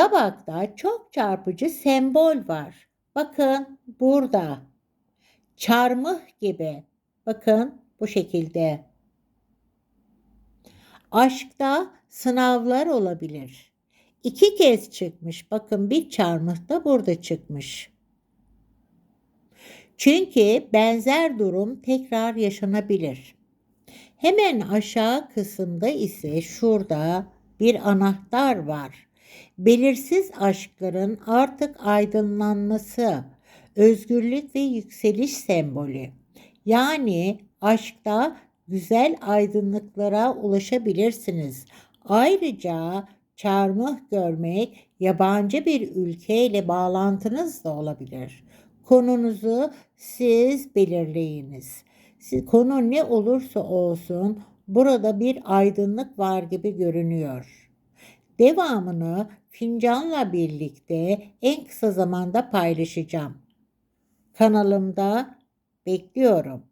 Tabakta çok çarpıcı sembol var. Bakın burada. Çarmıh gibi. Bakın bu şekilde. Aşkta sınavlar olabilir. İki kez çıkmış. Bakın bir çarmıh da burada çıkmış. Çünkü benzer durum tekrar yaşanabilir. Hemen aşağı kısımda ise şurada bir anahtar var. Belirsiz aşkların artık aydınlanması, özgürlük ve yükseliş sembolü. Yani aşkta güzel aydınlıklara ulaşabilirsiniz. Ayrıca çarmıh görmek yabancı bir ülkeyle bağlantınız da olabilir. Konunuzu siz belirleyiniz. Konu ne olursa olsun burada bir aydınlık var gibi görünüyor. Devamını fincanla birlikte en kısa zamanda paylaşacağım. Kanalımda bekliyorum.